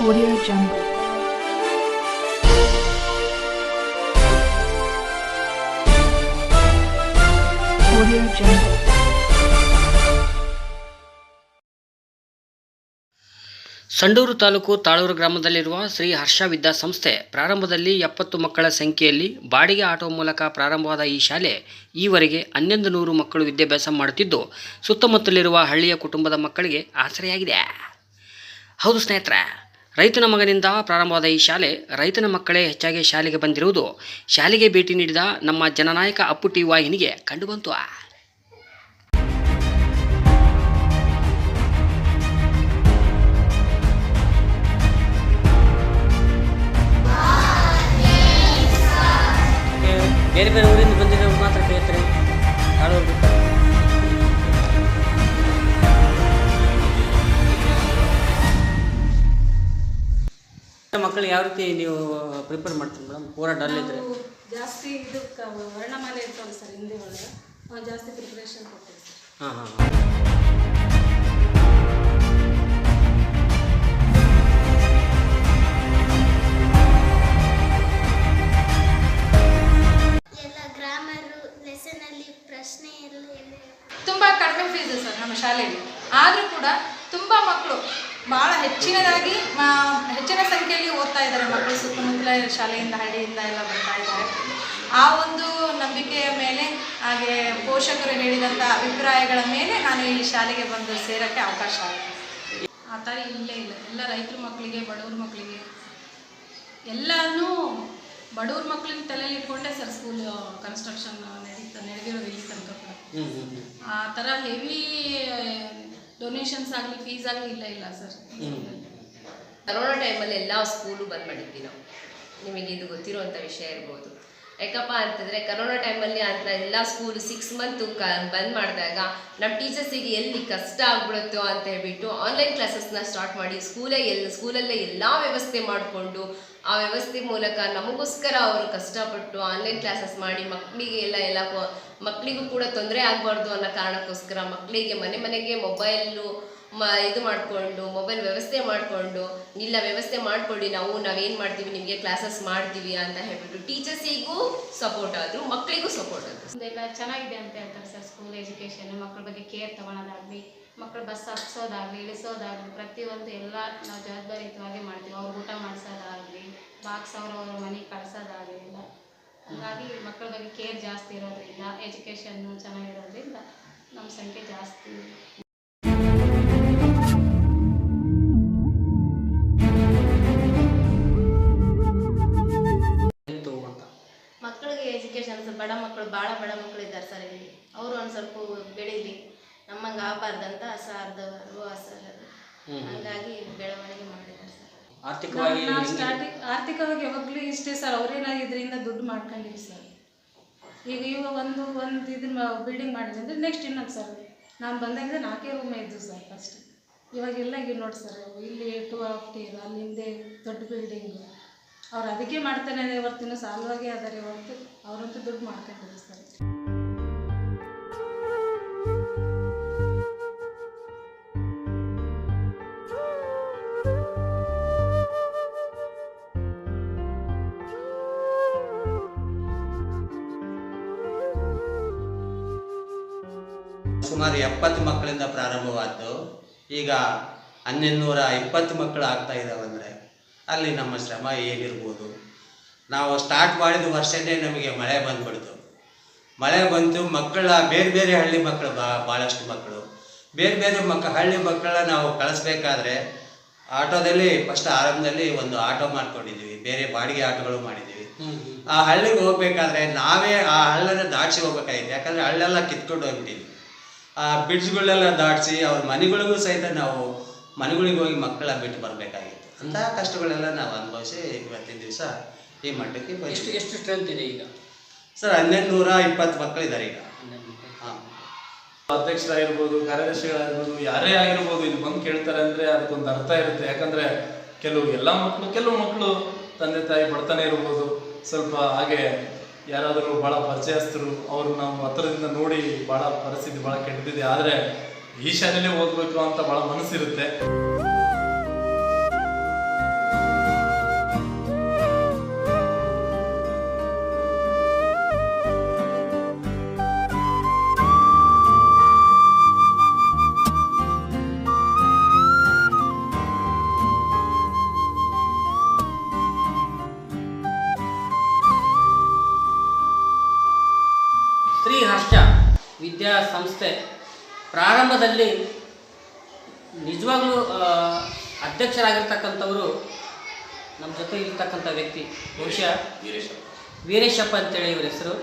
Audio Jungle. Sandur taluk Taluru ಗ್ರಾಮದಲ್ಲಿರುವ ಶ್ರೀ ಹರ್ಷ ವಿದ್ಯಾಸಂಸ್ಥೆ ಪ್ರಾರಂಭದಲ್ಲಿ ಎಪ್ಪತ್ತು ಮಕ್ಕಳ ಸಂಖ್ಯೆಯಲ್ಲಿ ಬಾಡಿಗೆ ಆಟೋ ಮೂಲಕ ಪ್ರಾರಂಭವಾದ ಈ ಶಾಲೆ ಈವರೆಗೆ ಹನ್ನೊಂದು ನೂರು ಮಕ್ಕಳು ವಿದ್ಯಾಭ್ಯಾಸ ಮಾಡುತ್ತಿದ್ದು, ಸುತ್ತಮುತ್ತಲಿರುವ ಹಳ್ಳಿಯ ಕುಟುಂಬದ ಮಕ್ಕಳಿಗೆ ಆಸರೆಯಾಗಿದೆ ಹೌದು ಸ್ನೇಹಿತರೆ ರೈತನ ಮಗನಿಂದ ಪ್ರಾರಂಭವಾದ ಈ ಶಾಲೆ ರೈತನ ಮಕ್ಕಳೇ ಹೆಚ್ಚಾಗಿ ಶಾಲೆಗೆ ಬಂದಿರುವುದು. ಶಾಲೆಗೆ ಭೇಟಿ ನೀಡಿದ ನಮ್ಮ ಜನನಾಯಕ ಅಪ್ಪು ಟಿ ವಾಹಿನಿಗೆ ಕಂಡುಬಂತು ಮಕ್ಕಳಿಗೆ ಯಾವ ರೀತಿ ನೀವು ಪ್ರಿಪೇರ್ ಮಾಡ್ತೀರಿ ಮೇಡಮ್ ಪೂರಾ ಡಲ್ ಇದ್ರೆ? ಜಾಸ್ತಿ ಇದು ವರ್ಣಮಾಲೆ ಇರ್ತವಲ್ಲ ಸರ್ ಹಿಂದಿ ಒಳಗೆ ನಾವು ಜಾಸ್ತಿ ಪ್ರಿಪ್ರೇಷನ್ ಕೊಡ್ತೀವಿ ಸರ್ ಹಾಂ ಹಾಂ ಎಲ್ಲ ಗ್ರಾಮರು ಲೆಸನಲ್ಲಿ ಪ್ರಶ್ನೆ ಎಲ್ಲ ಎಲ್ಲ ತುಂಬ ಕಡಿಮೆ ಫೀಸ್ ಸರ್ ನಮ್ಮ ಶಾಲೆಯಲ್ಲಿ. ಆದರೂ ಕೂಡ ತುಂಬ ಮಕ್ಕಳು ಭಾಳ ಹೆಚ್ಚಿನದಾಗಿ ಹೆಚ್ಚಿನ ಸಂಖ್ಯೆಯಲ್ಲಿ ಓದ್ತಾ ಇದ್ದಾರೆ ಮಕ್ಕಳು ಸುತ್ತಮುತ್ತಲ ಶಾಲೆಯಿಂದ ಹಳ್ಳಿಯಿಂದ ಎಲ್ಲ ಬರ್ತಾ ಇದ್ದಾರೆ. ಆ ಒಂದು ನಂಬಿಕೆಯ ಮೇಲೆ ಹಾಗೆ ಪೋಷಕರು ಹೇಳಿದಂಥ ಅಭಿಪ್ರಾಯಗಳ ಮೇಲೆ ನಾನು ಈ ಶಾಲೆಗೆ ಬಂದು ಸೇರೋಕ್ಕೆ ಅವಕಾಶ ಆಗುತ್ತೆ ಆ ಥರ ಇಲ್ಲೇ ಇಲ್ಲ. ಎಲ್ಲ ರೈತರ ಮಕ್ಕಳಿಗೆ ಬಡವ್ರ ಮಕ್ಕಳಿಗೆ ಎಲ್ಲನೂ ಬಡವ್ರ ಮಕ್ಕಳಿಗೆ ತಲೆಯಲ್ಲಿ ಇಟ್ಕೊಂಡೆ ಸರ್ ಸ್ಕೂಲ್ ಕನ್ಸ್ಟ್ರಕ್ಷನ್ ನಡೀತಾ ನಡೆದಿರೋದು ಇಲ್ಲಿ ತನಕ ಕೂಡ. ಆ ಥರ ಹೆವಿ ಡೊನೇಷನ್ಸ್ ಆಗಲಿ ಫೀಸ್ ಆಗಲಿ ಇಲ್ಲ ಇಲ್ಲ ಸರ್ ಕರೋನಾ ಟೈಮಲ್ಲಿ ಎಲ್ಲ ಸ್ಕೂಲು ಬಂದ್ ಮಾಡಿದ್ವಿ ನಾವು. ನಿಮಗೆ ಇದು ಗೊತ್ತಿರುವಂಥ ವಿಷಯ ಇರ್ಬೋದು. ಯಾಕಪ್ಪ ಅಂತಂದರೆ ಕರೋನಾ ಟೈಮಲ್ಲಿ ಅಂತ ಎಲ್ಲ ಸ್ಕೂಲ್ ಸಿಕ್ಸ್ ಮಂತು ಕ ಬಂದ್ ಮಾಡಿದಾಗ ನಮ್ಮ ಟೀಚರ್ಸಿಗೆ ಎಲ್ಲಿ ಕಷ್ಟ ಆಗ್ಬಿಡುತ್ತೋ ಅಂತ ಹೇಳ್ಬಿಟ್ಟು ಆನ್ಲೈನ್ ಕ್ಲಾಸಸ್ನ ಸ್ಟಾರ್ಟ್ ಮಾಡಿ ಸ್ಕೂಲೇ ಎಲ್ಲ ಸ್ಕೂಲಲ್ಲೇ ಎಲ್ಲ ವ್ಯವಸ್ಥೆ ಮಾಡಿಕೊಂಡು ಆ ವ್ಯವಸ್ಥೆ ಮೂಲಕ ನಮಗೋಸ್ಕರ ಅವರು ಕಷ್ಟಪಟ್ಟು ಆನ್ಲೈನ್ ಕ್ಲಾಸಸ್ ಮಾಡಿ ಮಕ್ಕಳಿಗೆ ಎಲ್ಲ ಎಲ್ಲ ಮಕ್ಕಳಿಗೂ ಕೂಡ ತೊಂದರೆ ಆಗಬಾರ್ದು ಅನ್ನೋ ಕಾರಣಕ್ಕೋಸ್ಕರ ಮಕ್ಕಳಿಗೆ ಮನೆ ಮನೆಗೆ ಮೊಬೈಲು ಮ, ಇದು ಮಾಡಿಕೊಂಡು ಮೊಬೈಲ್ ವ್ಯವಸ್ಥೆ ಮಾಡಿಕೊಂಡು, ಇಲ್ಲ ವ್ಯವಸ್ಥೆ ಮಾಡಿಕೊಳ್ಳಿ ನಾವು, ನಾವೇನು ಮಾಡ್ತೀವಿ, ನಿಮಗೆ ಕ್ಲಾಸಸ್ ಮಾಡ್ತೀವಿ ಅಂತ ಹೇಳ್ಬಿಟ್ಟು ಟೀಚರ್ಸಿಗೂ ಸಪೋರ್ಟ್ ಆದರು, ಮಕ್ಕಳಿಗೂ ಸಪೋರ್ಟ್ ಆದರು. ಇದೆಲ್ಲ ಚೆನ್ನಾಗಿದೆ ಅಂತ ಹೇಳ್ತಾರೆ ಸರ್ ಸ್ಕೂಲ್ ಎಜುಕೇಷನ್ ಮಕ್ಕಳ ಬಗ್ಗೆ ಕೇರ್ ತೊಗೊಳೋದಾಗಲಿ. ಮಕ್ಕಳು ಬಸ್ ಹತ್ಸೋದಾಗಲಿ ಇಳಿಸೋದಾಗಲಿ ಪ್ರತಿಯೊಂದು ಎಲ್ಲ ನಾವು ಜವಾಬ್ದಾರಿಯುತವಾಗಿ ಮಾಡ್ತೀವಿ. ಅವ್ರು ಊಟ ಮಾಡಿಸೋದಾಗಲಿ ಬಾಕ್ಸ್ ಅವ್ರವ್ರ ಮನೆಗೆ ಕಳ್ಸೋದಾಗಲಿ ಎಲ್ಲ ಹಾಗಾಗಿ ಮಕ್ಕಳ ಬಗ್ಗೆ ಕೇರ್ ಜಾಸ್ತಿ ಇರೋದ್ರಿಂದ ಎಜುಕೇಷನ್ನು ಚೆನ್ನಾಗಿರೋದ್ರಿಂದ ನಮ್ಮ ಸಂಖ್ಯೆ ಜಾಸ್ತಿ. ಮಕ್ಕಳಿಗೆ ಎಜುಕೇಷನ್ ಸ್ವಲ್ಪ ಬಡ ಮಕ್ಕಳು ಭಾಳ ಬಡ ಮಕ್ಕಳು ಇದ್ದಾರೆ ಸರ್ ಇಲ್ಲಿ. ಅವರು ಒಂದು ಸ್ವಲ್ಪ ಬೆಳೀಲಿ. ನಮ್ಮಂಗೆ ಆಗಬಾರ್ದಂತ ಸಾರ್ದವರು ಸರ್ ಹಂಗಾಗಿ ಬೆಳವಣಿಗೆ ಮಾಡಿದ್ದಾರೆ ಸರ್. ಆರ್ಥಿಕವಾಗಿ ನಾವು? ಸ್ಟಾರ್ಟಿಂಗ್ ಆರ್ಥಿಕವಾಗಿ ಯಾವಾಗಲೂ ಇಷ್ಟೇ ಸರ್. ಅವರೇನ ಇದರಿಂದ ದುಡ್ಡು ಮಾಡ್ಕೊಂಡಿವಿ ಸರ್. ಈಗ ಇವಾಗ ಒಂದು ಒಂದು ಇದನ್ನ ಬಿಲ್ಡಿಂಗ್ ಮಾಡಿದ್ವಿ ಅಂದರೆ ನೆಕ್ಸ್ಟ್ ಇನ್ನೊಂದು ಸರ್. ನಾನು ಬಂದಾಗಿಂದ ನಾಲ್ಕೇ ರೂಮ್ ಇದ್ದು ಸರ್ ಫಸ್ಟ್ ಇವಾಗೆಲ್ಲ ಈಗ ನೋಡಿ ಸರ್ ಇಲ್ಲಿ ಟು ಹಾಫ್ ಟೀರ್ ಅಲ್ಲಿ ಹಿಂದೆ ದೊಡ್ಡ ಬಿಲ್ಡಿಂಗು ಅವ್ರು ಅದಕ್ಕೆ ಮಾಡ್ತಾನೆ ಇವತ್ತಿನ ಸಾಲವಾಗಿ ಅದಾರೆ ಹೊರತು. ಅವರಂತೂ ದುಡ್ಡು ಮಾಡ್ಕೊಂಡಿದ್ದಾರೆ ಸರ್. ಎಪ್ಪತ್ತು ಮಕ್ಕಳಿಂದ ಪ್ರಾರಂಭವಾದ್ದು. ಈಗ ಹನ್ನೊಂದು ನೂರ ಇಪ್ಪತ್ತು ಮಕ್ಕಳು ಆಗ್ತಾ ಇದ್ದಾವೆ ಅಂದರೆ ಅಲ್ಲಿ ನಮ್ಮ ಶ್ರಮ ಏನಿರ್ಬೋದು. ನಾವು ಸ್ಟಾರ್ಟ್ ಮಾಡಿದ ವರ್ಷನೇ ನಮಗೆ ಮಳೆ ಬಂದ್ಬಿಡ್ತು. ಮಳೆ ಬಂತು ಮಕ್ಕಳ ಬೇರೆ ಬೇರೆ ಹಳ್ಳಿ ಮಕ್ಕಳು ಬಾ ಭಾಳಷ್ಟು ಮಕ್ಕಳು. ಬೇರೆ ಬೇರೆ ಮಕ್ಕ ಹಳ್ಳಿ ಮಕ್ಕಳನ್ನ ನಾವು ಕಳಿಸ್ಬೇಕಾದ್ರೆ ಆಟೋದಲ್ಲಿ ಫಸ್ಟ್ ಆರಂಭದಲ್ಲಿ ಒಂದು ಆಟೋ ಮಾಡ್ಕೊಂಡಿದ್ದೀವಿ ಬೇರೆ ಬಾಡಿಗೆ ಆಟೋಗಳು ಮಾಡಿದ್ದೀವಿ ಆ ಹಳ್ಳಿಗೆ ಹೋಗ್ಬೇಕಾದ್ರೆ ನಾವೇ ಆ ಹಳ್ಳನ್ನು ದಾಟಿಸಿ ಹೋಗ್ಬೇಕಾಗಿತ್ತು. ಯಾಕಂದ್ರೆ ಹಳ್ಳೆಲ್ಲ ಕಿತ್ಕೊಂಡು ಹೋಗ್ಬಿಟ್ಟಿದ್ವಿ. ಆ ಬ್ರಿಡ್ಜ್ಗಳೆಲ್ಲ ದಾಟಿಸಿ ಅವ್ರ ಮನೆಗಳಿಗೂ ಸಹಿತ ನಾವು ಮನೆಗಳಿಗೆ ಹೋಗಿ ಮಕ್ಕಳ ಬಿಟ್ಟು ಬರಬೇಕಾಗಿತ್ತು. ಅಂತಹ ಕಷ್ಟಗಳೆಲ್ಲ ನಾವು ಅನುಭವಿಸಿ ಇವತ್ತಿನ ದಿವಸ ಈ ಮಟ್ಟಕ್ಕೆ ಎಷ್ಟು. ಎಷ್ಟು ಸ್ಟ್ರೆಂತ್ ಇದೆ ಈಗ? ಸರ್ ಹನ್ನೆರಡು ನೂರ ಇಪ್ಪತ್ತು ಮಕ್ಕಳಿದ್ದಾರೆ ಈಗ. ಹಾಂ. ಅಧ್ಯಕ್ಷರಾಗಿರ್ಬೋದು ಕಾರ್ಯದರ್ಶಿಗಳಾಗಿರ್ಬೋದು ಯಾರೇ ಆಗಿರ್ಬೋದು ಇದು ಬಂದು ಕೇಳ್ತಾರೆ ಅಂದರೆ ಅದಕ್ಕೊಂದು ಅರ್ಥ ಇರುತ್ತೆ. ಯಾಕಂದರೆ ಕೆಲವು ಎಲ್ಲ ಮಕ್ಕಳು ಕೆಲವು ಮಕ್ಕಳು ತಂದೆ ತಾಯಿ ಬಡತನ ಇರ್ಬೋದು. ಸ್ವಲ್ಪ ಹಾಗೆ ಯಾರಾದರೂ ಭಾಳ ಪರಿಚಯಸ್ಥರು, ಅವರು ನಾವು ಹತ್ರದಿಂದ ನೋಡಿ ಭಾಳ ಪರಿಸ್ಥಿತಿ ಭಾಳ ಕೆಟ್ಟದಿದೆ. ಆದರೆ ಈ ಶಾಲೆಯಲ್ಲೇ ಓದಬೇಕು ಅಂತ ಭಾಳ ಮನಸ್ಸಿರುತ್ತೆ. ವಿದ್ಯಾಸಂಸ್ಥೆ ಪ್ರಾರಂಭದಲ್ಲಿ ನಿಜವಾಗ್ಲೂ ಅಧ್ಯಕ್ಷರಾಗಿರ್ತಕ್ಕಂಥವರು ನಮ್ಮ ಜೊತೆ ಇರ್ತಕ್ಕಂಥ ವ್ಯಕ್ತಿ ಬಹುಶಃ ವೀರೇಶಪ್ಪ ಅಂತೇಳಿ ಇವರ ಹೆಸರು.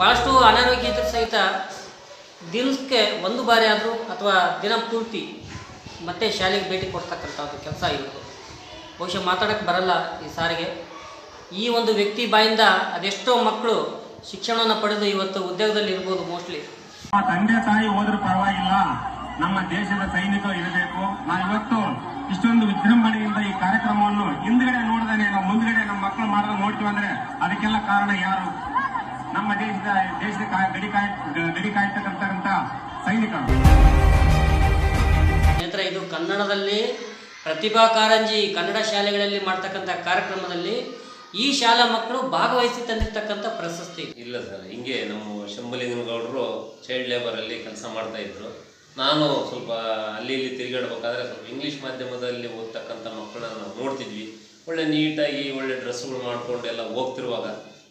ಭಾಳಷ್ಟು ಅನಾರೋಗ್ಯ ಇದ್ರೂ ಸಹಿತ ದಿನಕ್ಕೆ ಒಂದು ಬಾರಿ ಆದರೂ ಅಥವಾ ದಿನ ಪೂರ್ತಿ ಮತ್ತೆ ಶಾಲೆಗೆ ಭೇಟಿ ಕೊಡ್ತಕ್ಕಂಥದ್ದು ಕೆಲಸ ಇರೋದು. ಬಹುಶಃ ಮಾತಾಡೋಕ್ಕೆ ಬರಲ್ಲ ಈ ಸಾರಿಗೆ. ಈ ಒಂದು ವ್ಯಕ್ತಿ ಬಾಯಿಂದ ಅದೆಷ್ಟೋ ಮಕ್ಕಳು ಶಿಕ್ಷಣವನ್ನು ಪಡೆದು ಇವತ್ತು ಉದ್ಯೋಗದಲ್ಲಿ ಇರ್ಬೋದು ಮೋಸ್ಟ್ಲಿ. ತಂದೆ ತಾಯಿ ಹೋದ್ರೂ ಪರವಾಗಿಲ್ಲ, ನಮ್ಮ ದೇಶದ ಸೈನಿಕರು ಇರಬೇಕು. ನಾನು ಇವತ್ತು ಇಷ್ಟೊಂದು ವಿಜೃಂಭಣೆಯಿಂದ ಈ ಕಾರ್ಯಕ್ರಮವನ್ನು ಹಿಂದ್ಗಡೆ ನೋಡಿದ್ರೆ ನಾವು ಮುಂದ್ಗಡೆ ನಮ್ಮ ಮಕ್ಕಳು ಮಾಡೋದು ನೋಡ್ತೀವಿ ಅಂದ್ರೆ ಅದಕ್ಕೆಲ್ಲ ಕಾರಣ ಯಾರು? ನಮ್ಮ ದೇಶದ ದೇಶದ ಕಾಯ್- ಗಡಿ ಕಾಯ್ ಗಡಿ ಕಾಯ್ತಕ್ಕಂತ ಸೈನಿಕರು ನಂತರ ಇದು ಕನ್ನಡದಲ್ಲಿ ಪ್ರತಿಭಾ ಕಾರಂಜಿ ಕನ್ನಡ ಶಾಲೆಗಳಲ್ಲಿ ಮಾಡ್ತಕ್ಕಂಥ ಕಾರ್ಯಕ್ರಮದಲ್ಲಿ ಈ ಶಾಲಾ ಮಕ್ಕಳು ಭಾಗವಹಿಸಿ ತಂದಿರ್ತಕ್ಕಂಥ ಪ್ರಶಸ್ತಿ. ಇಲ್ಲ ಸರ್ ಹಿಂಗೆ ನಮ್ಮ ಶಂಭುಲಿಂಗನಗೌಡರು ಚೈಲ್ಡ್ ಲೇಬರಲ್ಲಿ ಕೆಲಸ ಮಾಡ್ತಾ ಇದ್ರು. ನಾನು ಸ್ವಲ್ಪ ಅಲ್ಲಿ ಇಲ್ಲಿ ತಿರುಗಾಡ್ಬೇಕಾದ್ರೆ ಸ್ವಲ್ಪ ಇಂಗ್ಲೀಷ್ ಮಾಧ್ಯಮದಲ್ಲಿ ಓದ್ತಕ್ಕಂಥ ಮಕ್ಕಳನ್ನ ನೋಡ್ತಿದ್ವಿ. ಒಳ್ಳೆ ನೀಟಾಗಿ ಒಳ್ಳೆ ಡ್ರೆಸ್ಗಳು ಮಾಡಿಕೊಂಡು ಎಲ್ಲ ಹೋಗ್ತಿರುವಾಗ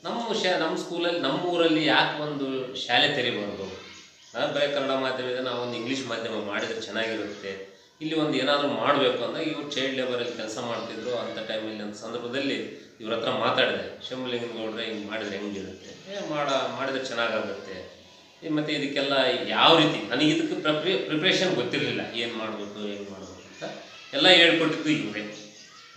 ನಮ್ಮ ಶಾ, ನಮ್ಮ ಸ್ಕೂಲಲ್ಲಿ ನಮ್ಮ ಊರಲ್ಲಿ ಯಾಕೆ ಒಂದು ಶಾಲೆ ತೆರಿಬಾರ್ದು? ಬರೀ ಕನ್ನಡ ಮಾಧ್ಯಮದ ನಾವು ಒಂದು ಇಂಗ್ಲೀಷ್ ಮಾಧ್ಯಮ ಮಾಡಿದರೆ ಚೆನ್ನಾಗಿರುತ್ತೆ. ಇಲ್ಲಿ ಒಂದು ಏನಾದರೂ ಮಾಡಬೇಕು ಅಂದಾಗ ಇವ್ರು ಚೈಲ್ಡ್ ಲೇಬರಲ್ಲಿ ಕೆಲಸ ಮಾಡ್ತಿದ್ರು ಅಂಥ ಟೈಮಲ್ಲಿ ನನ್ನ ಸಂದರ್ಭದಲ್ಲಿ ಇವ್ರ ಹತ್ರ ಮಾತಾಡಿದೆ. ಶಂಭುಲಿಂಗನಗೌಡ್ರೆ ಹಿಂಗೆ ಮಾಡಿದ್ರೆ ಹೆಂಗಿರುತ್ತೆ? ಮಾಡ, ಮಾಡಿದ್ರೆ ಚೆನ್ನಾಗಾಗುತ್ತೆ. ಮತ್ತು ಮತ್ತೆ ಇದಕ್ಕೆಲ್ಲ ಯಾವ ರೀತಿ? ನನಗೆ ಇದಕ್ಕೆ ಪ್ರಿಪ್ರೇ ಪ್ರಿಪ್ರೇಷನ್ ಗೊತ್ತಿರಲಿಲ್ಲ. ಏನು ಮಾಡಬೇಕು, ಹೆಂಗೆ ಮಾಡಬೇಕು ಅಂತ ಎಲ್ಲ ಹೇಳ್ಕೊಟ್ಟಿದ್ದು ಇವರೇ.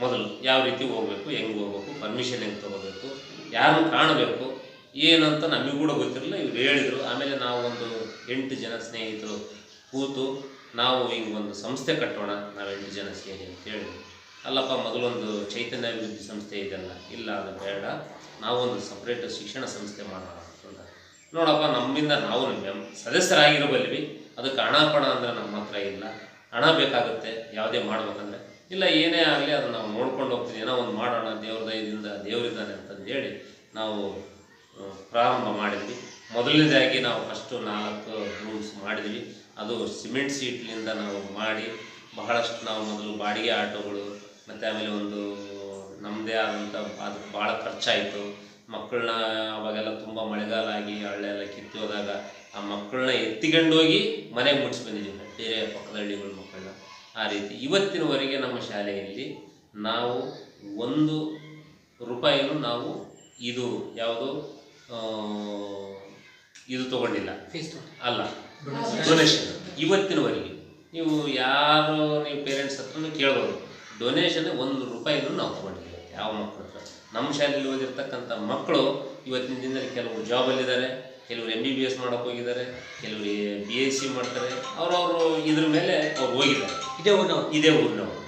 ಮೊದಲು ಯಾವ ರೀತಿ ಹೋಗಬೇಕು, ಹೆಂಗೆ ಹೋಗ್ಬೇಕು ಪರ್ಮಿಷನ್ ಹೆಂಗೆ ತೊಗೋಬೇಕು? ಯಾರನ್ನು ಕಾಣಬೇಕು? ಏನಂತ ನಮಗೂ ಕೂಡ ಗೊತ್ತಿರಲಿಲ್ಲ. ಇವ್ರು ಹೇಳಿದರು. ಆಮೇಲೆ ನಾವು ಒಂದು ಎಂಟು ಜನ ಸ್ನೇಹಿತರು ಕೂತು ನಾವು ಈಗ ಒಂದು ಸಂಸ್ಥೆ ಕಟ್ಟೋಣ. ನಾವು ಎಂಟು ಜನ ಸೇರಿ ಅಂತ ಹೇಳಿದ್ರು. ಅಲ್ಲಪ್ಪ, ಮೊದಲೊಂದು ಚೈತನ್ಯ ಅಭಿವೃದ್ಧಿ ಸಂಸ್ಥೆ ಇದೆಲ್ಲ ಇಲ್ಲ, ಅದು ಬೇಡ. ನಾವೊಂದು ಸಪ್ರೇಟ್ ಶಿಕ್ಷಣ ಸಂಸ್ಥೆ ಮಾಡೋಣ ಅಂತ. ನೋಡಪ್ಪ, ನಮ್ಮಿಂದ ನಾವು ನಿಮ್ಮ ಸದಸ್ಯರಾಗಿರಬಲ್ವಿ. ಅದಕ್ಕೆ ಹಣ ಪಣ ಅಂದರೆ ನಮ್ಮ ಹತ್ರ ಇಲ್ಲ. ಹಣ ಬೇಕಾಗುತ್ತೆ. ಯಾವುದೇ ಮಾಡ್ಬೇಕಂದ್ರೆ. ಇಲ್ಲ, ಏನೇ ಆಗಲಿ ಅದನ್ನು ನಾವು ನೋಡ್ಕೊಂಡು ಹೋಗ್ತೀವಿ. ಏನೋ ಒಂದು ಮಾಡೋಣ, ದೇವ್ರ ದಯದಿಂದ ದೇವರಿದ್ದಾನೆ ಅಂತಂದು ಹೇಳಿ ನಾವು ಪ್ರಾರಂಭ ಮಾಡಿದ್ವಿ. ಮೊದಲನೇದಾಗಿ ನಾವು ಫಸ್ಟು ನಾಲ್ಕು ರೂಮ್ಸ್ ಮಾಡಿದ್ವಿ. ಅದು ಸಿಮೆಂಟ್ ಸೀಟ್ಲಿಂದ ನಾವು ಮಾಡಿ, ಬಹಳಷ್ಟು ನಾವು ಮೊದಲು ಬಾಡಿಗೆ ಆಟೋಗಳು, ಮತ್ತು ಆಮೇಲೆ ಒಂದು ನಮ್ಮದೇ ಆದಂಥ ಅದಕ್ಕೆ ಭಾಳ ಖರ್ಚಾಯಿತು. ಮಕ್ಕಳನ್ನ ಅವಾಗೆಲ್ಲ ತುಂಬ ಮಳೆಗಾಲ ಆಗಿ ಹಳ್ಳೆಲ್ಲ ಕಿತ್ತು ಹೋದಾಗ ಆ ಮಕ್ಕಳನ್ನ ಎತ್ತಿಕೊಂಡೋಗಿ ಮನೆಗೆ ಮುಟ್ಸಿ ಬಂದಿದ್ದೀವಿ ಬೇರೆ ಪಕ್ಕದ ಹಳ್ಳಿಗಳು ಆ ರೀತಿ ಇವತ್ತಿನವರೆಗೆ ನಮ್ಮ ಶಾಲೆಯಲ್ಲಿ ನಾವು ಒಂದು ರೂಪಾಯಿನೂ ನಾವು ಇದು ಯಾವುದು ಇದು ತಗೊಂಡಿಲ್ಲ. ಅಲ್ಲ. ಡೊನೇಷನ್ ಇವತ್ತಿನವರೆಗೆ. ನೀವು ಯಾರು ನೀವು ಪೇರೆಂಟ್ಸ್ ಹತ್ರನೂ ಕೇಳ್ಬೋದು. ಡೊನೇಷನ್ ಒಂದು ರೂಪಾಯಿನೂ ನಾವು ತಗೊಂಡಿಲ್ಲ. ಯಾವ ಮಕ್ಕಳ ಹತ್ರ ನಮ್ಮ ಶಾಲೆಯಲ್ಲಿ ಓದಿರ್ತಕ್ಕಂಥ ಮಕ್ಕಳು ಇವತ್ತಿನ ದಿನದಲ್ಲಿ ಕೆಲವರು ಜಾಬಲ್ಲಿದ್ದಾರೆ ಕೆಲವರು ಎಂ ಬಿ ಬಿ ಎಸ್ ಮಾಡೋಕೆ ಹೋಗಿದ್ದಾರೆ ಕೆಲವರು ಬಿ ಎಸ್ ಸಿ ಮಾಡ್ತಾರೆ ಅವರವರು ಇದ್ರ ಮೇಲೆ ಅವ್ರು ಹೋಗಿದ್ದಾರೆ. ಇದೇ ಊರಿನವರು. ಇದೇ ಊರಿನವರು.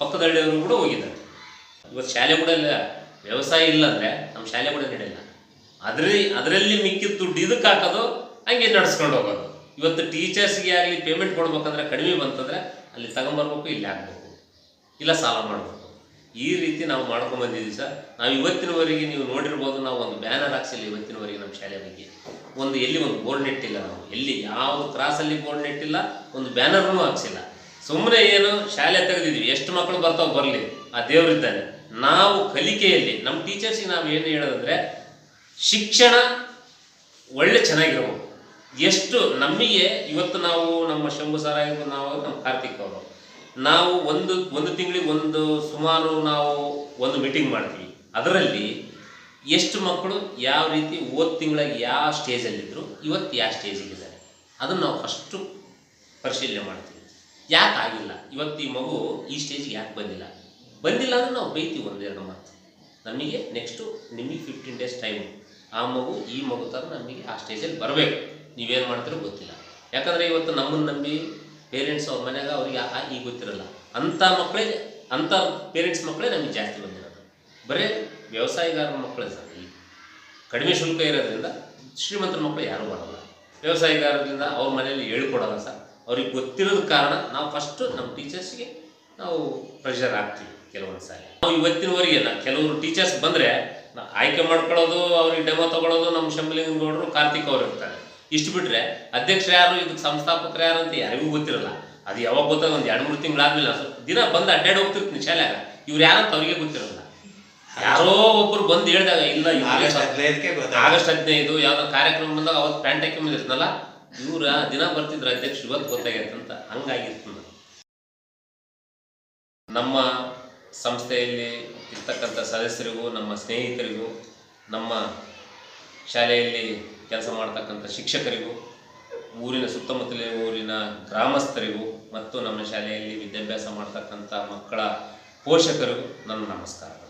ಪಕ್ಕದ ಹಳ್ಳಿಯವರು ಕೂಡ ಹೋಗಿದ್ದಾರೆ. ಇವತ್ತು ಶಾಲೆ ಕೂಡ ಇಲ್ಲ ವ್ಯವಸಾಯ ಇಲ್ಲ ಅಂದರೆ ನಮ್ಮ ಶಾಲೆ ಕೂಡ ನಡೆಯಲ್ಲ. ಅದರಲ್ಲಿ ಅದರಲ್ಲಿ ಮಿಕ್ಕಿದ ದುಡ್ಡು ಇದಕ್ಕೆ ಹಾಕೋದು ಹಂಗೆ ನಡ್ಸ್ಕೊಂಡು ಹೋಗೋದು. ಇವತ್ತು ಟೀಚರ್ಸ್ಗೆ ಆಗಲಿ ಪೇಮೆಂಟ್ ಕೊಡ್ಬೇಕಂದ್ರೆ ಕಡಿಮೆ ಬಂತಂದರೆ ಅಲ್ಲಿ ತಗೊಂಬರ್ಬೇಕು ಇಲ್ಲಿ ಹಾಕ್ಬೇಕು. ಇಲ್ಲ ಸಾಲ ಮಾಡಬೇಕು. ಈ ರೀತಿ ನಾವು ಮಾಡ್ಕೊಂಡು ಬಂದಿದ್ದೀವಿ ಸರ್. ನಾವು ಇವತ್ತಿನವರೆಗೆ ನೀವು ನೋಡಿರ್ಬೋದು, ನಾವು ಒಂದು ಬ್ಯಾನರ್ ಹಾಕ್ಸಿಲ್ಲ ಇವತ್ತಿನವರೆಗೆ ನಮ್ಮ ಶಾಲೆ ಬಗ್ಗೆ. ಒಂದು ಎಲ್ಲಿ ಒಂದು ಬೋರ್ಡ್ ನೆಟ್ಟಿಲ್ಲ ನಾವು. ಎಲ್ಲಿ ಯಾವ ಕ್ರಾಸಲ್ಲಿ ಬೋರ್ಡ್ ನೆಟ್ಟಿಲ್ಲ, ಒಂದು ಬ್ಯಾನರ್ನೂ ಹಾಕ್ಸಿಲ್ಲ. ಸುಮ್ಮನೆ ಏನು ಶಾಲೆ ತೆಗೆದಿದ್ವಿ ಎಷ್ಟು ಮಕ್ಕಳು ಬರ್ತಾವೆ ಬರಲಿ. ಆ ದೇವರಿದ್ದಾನೆ ನಾವು ಕಲಿಕೆಯಲ್ಲಿ ನಮ್ಮ ಟೀಚರ್ಸಿಗೆ ನಾವು ಏನು ಹೇಳೋದಂದರೆ, ಶಿಕ್ಷಣ ಒಳ್ಳೆ ಚೆನ್ನಾಗಿರ್ಬೋದು ಎಷ್ಟು ನಮಗೆ ಇವತ್ತು ನಾವು ನಮ್ಮ ಶಂಭು ಸರ್ ಆಗಿರ್ಬೋದು, ನಾವು ನಮ್ಮ ಕಾರ್ತಿಕ್ ಅವರು. ನಾವು ಒಂದು ಒಂದು ತಿಂಗಳಿಗೆ ಒಂದು, ಸುಮಾರು ನಾವು ಒಂದು ಮೀಟಿಂಗ್ ಮಾಡ್ತೀವಿ. ಅದರಲ್ಲಿ ಎಷ್ಟು ಮಕ್ಕಳು ಯಾವ ರೀತಿ ಓದ್ ತಿಂಗಳ ಯಾವ ಸ್ಟೇಜಲ್ಲಿದ್ದರು ಇವತ್ತು ಯಾವ ಸ್ಟೇಜಿಗಿದ್ದಾರೆ. ಅದನ್ನು ನಾವು ಫಸ್ಟು ಪರಿಶೀಲನೆ ಮಾಡ್ತೀವಿ. ಯಾಕೆ ಆಗಿಲ್ಲ? ಇವತ್ತು ಈ ಮಗು ಈ ಸ್ಟೇಜಿಗೆ ಯಾಕೆ ಬಂದಿಲ್ಲ? ಬಂದಿಲ್ಲ ಅಂದ್ರೆ ನಾವು ಬೈತೀವಿ ಒಂದೆರಡು ಮಾತು. ನಮಗೆ ನೆಕ್ಸ್ಟು ನಿಮಗೆ ಫಿಫ್ಟೀನ್ ಡೇಸ್ ಟೈಮು ಆ ಮಗು ಈ ಮಗು ಥರ ನಮಗೆ ಆ ಸ್ಟೇಜಲ್ಲಿ ಬರಬೇಕು. ನೀವೇನು ಮಾಡ್ತೀರೋ ಗೊತ್ತಿಲ್ಲ. ಯಾಕಂದರೆ ಇವತ್ತು ನಮ್ಮನ್ನು ನಂಬಿ ಪೇರೆಂಟ್ಸ್ ಅವ್ರ ಮನೆಯಾಗ ಅವ್ರಿಗೆ ಈಗ ಗೊತ್ತಿರಲ್ಲ. ಅಂಥ ಮಕ್ಕಳೇ ಅಂಥ ಪೇರೆಂಟ್ಸ್ ಮಕ್ಕಳೇ ನಮಗೆ ಜಾಸ್ತಿ ಬಂದಿರೋದು. ಬರೀ ವ್ಯವಸಾಯಗಾರರ ಮಕ್ಕಳೇ ಸರ್ ಇಲ್ಲಿ ಕಡಿಮೆ ಶುಲ್ಕ ಇರೋದ್ರಿಂದ ಶ್ರೀಮಂತರ ಮಕ್ಕಳು ಯಾರೂ ಬರಲ್ಲ. ವ್ಯವಸಾಯಗಾರರಿಂದ ಅವ್ರ ಮನೆಯಲ್ಲಿ ಹೇಳ್ಕೊಡಲ್ಲ ಸರ್. ಅವ್ರಿಗೆ ಗೊತ್ತಿರೋದ ಕಾರಣ ನಾವು ಫಸ್ಟು ನಮ್ಮ ಟೀಚರ್ಸ್ಗೆ ನಾವು ಪ್ರೆಷರ್ ಹಾಕ್ತೀವಿ ಕೆಲವೊಂದು ಸಾರಿ. ನಾವು ಇವತ್ತಿನವರೆಗೆ ನಾ ಕೆಲವರು ಟೀಚರ್ಸ್ ಬಂದರೆ ಆಯ್ಕೆ ಮಾಡ್ಕೊಳ್ಳೋದು, ಅವ್ರಿಗೆ ಡೆಮೋ ತಗೊಳ್ಳೋದು ನಮ್ಮ ಶಂಭಲಿಂಗನಗೌಡರು ಕಾರ್ತಿಕ್ ಅವರು ಇರ್ತಾರೆ. ಇಷ್ಟು ಬಿಟ್ರೆ ಅಧ್ಯಕ್ಷರು ಯಾರು ಇದಕ್ಕೆ ಸಂಸ್ಥಾಪಕರು ಯಾರು ಅಂತ ಯಾರಿಗೂ ಗೊತ್ತಿರಲ್ಲ. ಅದು ಯಾವಾಗ ಗೊತ್ತಾಗ ಒಂದು ಎರಡು ಮೂರು ತಿಂಗಳಾದ್ಮೇಲೆ ದಿನ ಬಂದು ಅಡ್ಡಾಡಿ ಹೋಗ್ತಿರ್ತೀನಿ ಶಾಲ್ಯಾಗ. ಇವ್ರು ಯಾರಂತ ಅವ್ರಿಗೆ ಗೊತ್ತಿರಲ್ಲ. ಯಾರೋ ಒಬ್ರು ಬಂದು ಹೇಳಿದಾಗ ಇಲ್ಲ ಆಗಸ್ಟ್ ಹದಿನೈದು ಯಾವ್ದೋ ಕಾರ್ಯಕ್ರಮ ಬಂದಾಗ ಅವತ್ತು ಪ್ಯಾಂಟ್ ಹಾಕಿ ಬಂದಿರ್ತನಲ್ಲ ಇವ್ರ ದಿನ ಬರ್ತಿದ್ರು ಅಧ್ಯಕ್ಷ ಇವತ್ತು ಗೊತ್ತಾಗೈತೆ ಅಂತ ಹಂಗಾಗಿರ್ತದ ನಮ್ಮ ಸಂಸ್ಥೆಯಲ್ಲಿ ಇರ್ತಕ್ಕಂಥ ಸದಸ್ಯರಿಗೂ ನಮ್ಮ ಸ್ನೇಹಿತರಿಗೂ ನಮ್ಮ ಶಾಲೆಯಲ್ಲಿ ಕೆಲಸ ಮಾಡ್ತಕ್ಕಂಥ ಶಿಕ್ಷಕರಿಗೂ, ಊರಿನ ಸುತ್ತಮುತ್ತಲಿನ ಊರಿನ ಗ್ರಾಮಸ್ಥರಿಗೂ ಮತ್ತು ನಮ್ಮ ಶಾಲೆಯಲ್ಲಿ ವಿದ್ಯಾಭ್ಯಾಸ ಮಾಡ್ತಕ್ಕಂಥ ಮಕ್ಕಳ ಪೋಷಕರಿಗೂ ನನ್ನ ನಮಸ್ಕಾರ